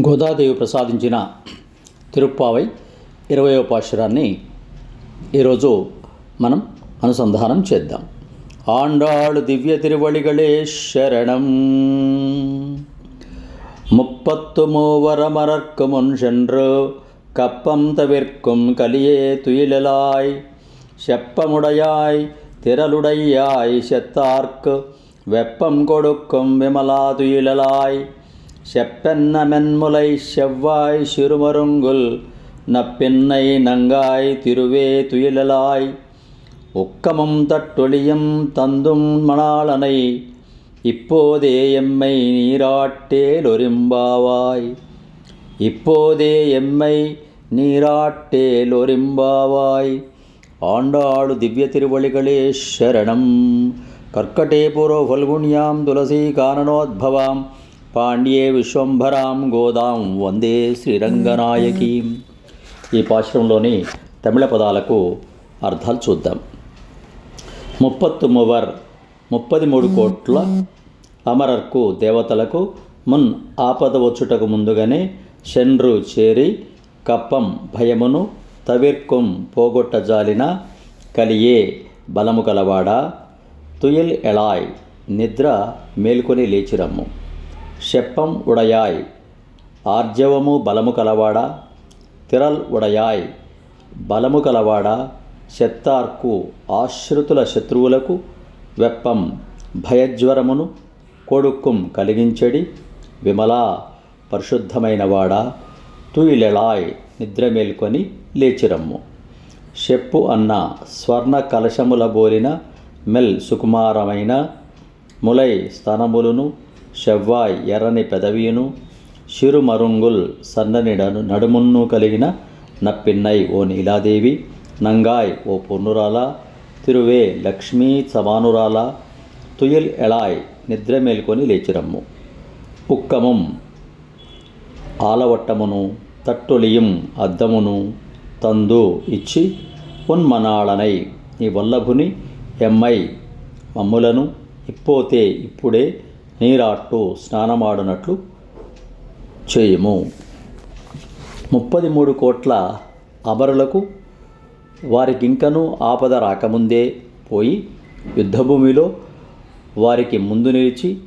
గోదాదేవి ప్రసాదించిన తిరుప్పావై ఇరవయో పాశురాన్ని ఈరోజు మనం అనుసంధానం చేద్దాం ఆండాళు దివ్య తిరువళిగళే శరణం முப்பத்து மூவரமரர்க்கு முன் சென்று கப்பம் தவிர்க்கும் கலியே துயிலலாய் செப்பமுடையாய் திரளுடையாய் செத்தார்க்கு வெப்பம் கொடுக்கும் விமலா துயிலலாய் செப்பென்ன மென்முலை செவ்வாய் சிறுமருங்குல் நப்பெண்ணை நங்காய் திருவே துயிலலாய். ஒக்கமும் தட்டொழியும் தந்தும் மணாளனை இப்போதே எம்மை நீராட்டேலொரிம்பாவாய் இப்போதே எம்மை நீராட்டேலொரிம்பாவாய் ஆண்டாளு திவ்ய திருவழிகளே சரணம். கர்க்கடே பூரோ ஃபல்குண்யாம் துளசி காரணோத்பவாம் పాండ్యే విశ్వంభరాం గోదాం వందే శ్రీరంగనాయకి. ఈ పాశ్రంలోని తమిళ పదాలకు అర్థాలు చూద్దాం. ముప్పత్తు మువర్ ముప్పది మూడు కోట్ల అమరర్కు దేవతలకు మున్ ఆపద వచ్చుటకు ముందుగానే షెన్రు చేరి కప్పం భయమును తవిర్కుం పోగొట్ట జాలిన కలియే బలము కలవాడా తుయల్ ఎళాయ్ నిద్ర మేల్కొని లేచిరమ్ము. శెప్పం ఉడయాయ్. ఆర్జవము బలము కలవాడా? తిరల్ ఉడయాయ్. బలము కలవాడా? శత్తార్కు ఆశ్రితుల శత్రువులకు వెప్పం. భయజ్వరమును కొడుక్కుం కలిగించడి. విమలా పరిశుద్ధమైనవాడా? తుయిలెళాయ్ నిద్ర మేల్కొని లేచిరమ్ము. చెప్పు అన్న స్వర్ణ కలశముల బోలిన మెల్ సుకుమారమైన ములై స్తనములును షెవ్వాయ్ ఎర్రని పెదవియును షిరుమరుంగుల్ సన్నని నడు నడుమున్ను కలిగిన నప్పిన్నై ఓ నీలాదేవి నంగాయ్ ఓ పొన్నురాల తిరువే లక్ష్మీ సమానురాల తుయిల్ ఎళాయ్ నిద్ర మేల్కొని లేచిరమ్ము. ఉక్కమం ఆలవట్టమును తట్టులియం అద్దమును తందు ఇచ్చి ఉన్మనాళనై నీ వల్లభుని ఎమ్మై మమ్ములను ఇప్పోతే ఇప్పుడే నీరాట్టు స్నానమాడునట్లు చేయము. ముప్పది మూడు కోట్ల అమరులకు వారికి ఇంకనూ ఆపద రాకముందే పోయి యుద్ధభూమిలో వారికి ముందు నిలిచి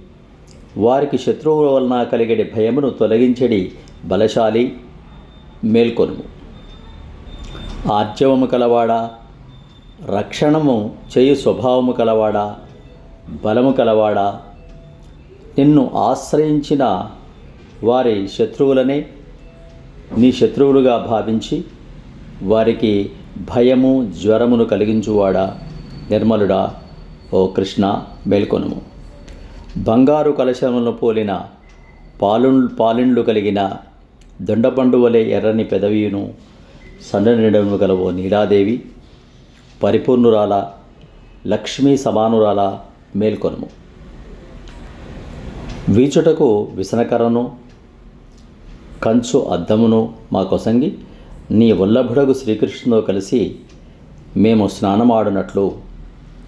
వారికి శత్రువుల వలన కలిగడి భయమును తొలగించడి బలశాలి మేల్కొనుము. ఆర్జవము కలవాడా? రక్షణము చేయు స్వభావము కలవాడా? బలము కలవాడా? నిన్ను ఆశ్రయించిన వారి శత్రువులనే నీ శత్రువులుగా భావించి వారికి భయము జ్వరమును కలిగించువాడా? నిర్మలుడా ఓ కృష్ణ మేల్కొనుము. బంగారు కలశములను పోలిన పాలు పాలిండ్లు కలిగిన దొండపండు వలె ఎర్రని పెదవియును సన్ననిడము గలవో నీలాదేవి పరిపూర్ణురాల లక్ష్మీ సమానురాల మేల్కొనుము. వీచుటకు విసనకరను కంచు అద్దమును మా కొసంగి నీ వల్లభుడగు శ్రీకృష్ణుతో కలిసి మేము స్నానమాడినట్లు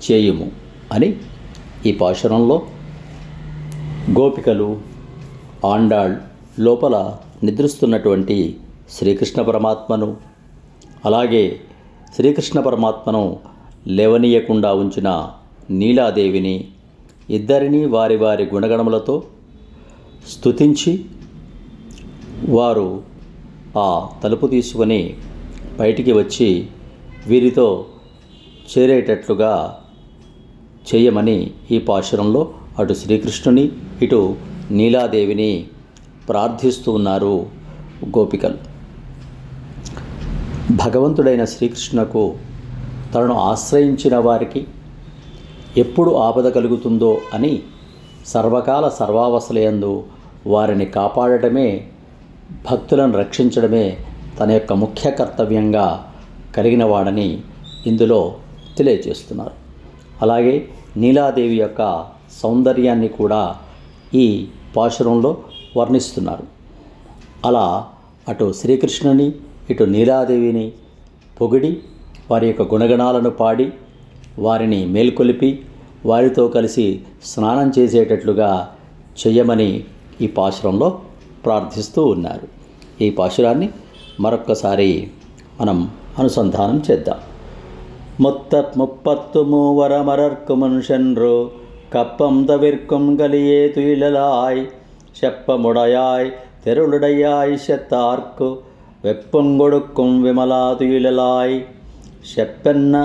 చేయుము అని ఈ పాశురంలో గోపికలు ఆండాళ్ లోపల నిద్రిస్తున్నటువంటి శ్రీకృష్ణ పరమాత్మను అలాగే శ్రీకృష్ణ పరమాత్మను లేవనీయకుండా ఉంచిన నీలాదేవిని ఇద్దరిని వారి వారి గుణగణములతో స్తుతించి వారు ఆ తలుపు తీసుకొని బయటికి వచ్చి వీరితో చేరేటట్లుగా చేయమని ఈ పాశురంలో అటు శ్రీకృష్ణుని ఇటు నీలాదేవిని ప్రార్థిస్తూ ఉన్నారు గోపికలు. భగవంతుడైన శ్రీకృష్ణకు తనను ఆశ్రయించిన వారికి ఎప్పుడు ఆపద కలుగుతుందో అని సర్వకాల సర్వావసలయందు వారిని కాపాడటమే భక్తులను రక్షించడమే తన యొక్క ముఖ్య కర్తవ్యంగా కలిగిన వాడని ఇందులో తెలియజేస్తున్నారు. అలాగే నీలాదేవి యొక్క సౌందర్యాన్ని కూడా ఈ పాశురంలో వర్ణిస్తున్నారు. అలా అటు శ్రీకృష్ణుని ఇటు నీలాదేవిని పొగిడి వారి యొక్క గుణగణాలను పాడి వారిని మేల్కొలిపి వారితో కలిసి స్నానం చేసేటట్లుగా చెయ్యమని ఈ పాశురంలో ప్రార్థిస్తూ ఉన్నారు ఈ పాశురాన్ని మరొక్కసారి మనం అనుసంధానం చేద్దాం முத்தத் முப்பத்து மூவரமரர்க்கு முன்சென்று கப்பம் தவிர்க்கும் கலியே துயிலலாய் செப்பமுடையாய் தெருளுடையாய் செத்தார்க்கு வெப்பங்கொடுக்கும் விமலா துயிலலாய் செப்பென்ன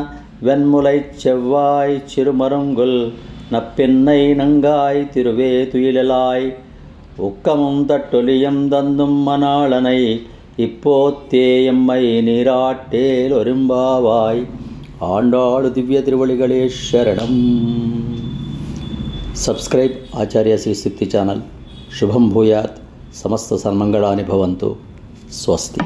வெண்முலை செவ்வாய் சிறுமருங்குல் நப்பெண்ணை நங்காய் திருவே துயிலலாய். உக்கமும் தட்டொலியம் தந்தும் மணாளனை இப்போத்தேயம்மை நீராட்டேல் ஒரும்பாவாய். ஆண்டாளு திவ்ய திருவழிகளே சரணம். சப்ஸ்கிரைப் ஆச்சாரிய ஸ்ரீ சித்தி சேனல். சுபம் பூயாத். சமஸ்த பவந்து. ஸ்வஸ்தி.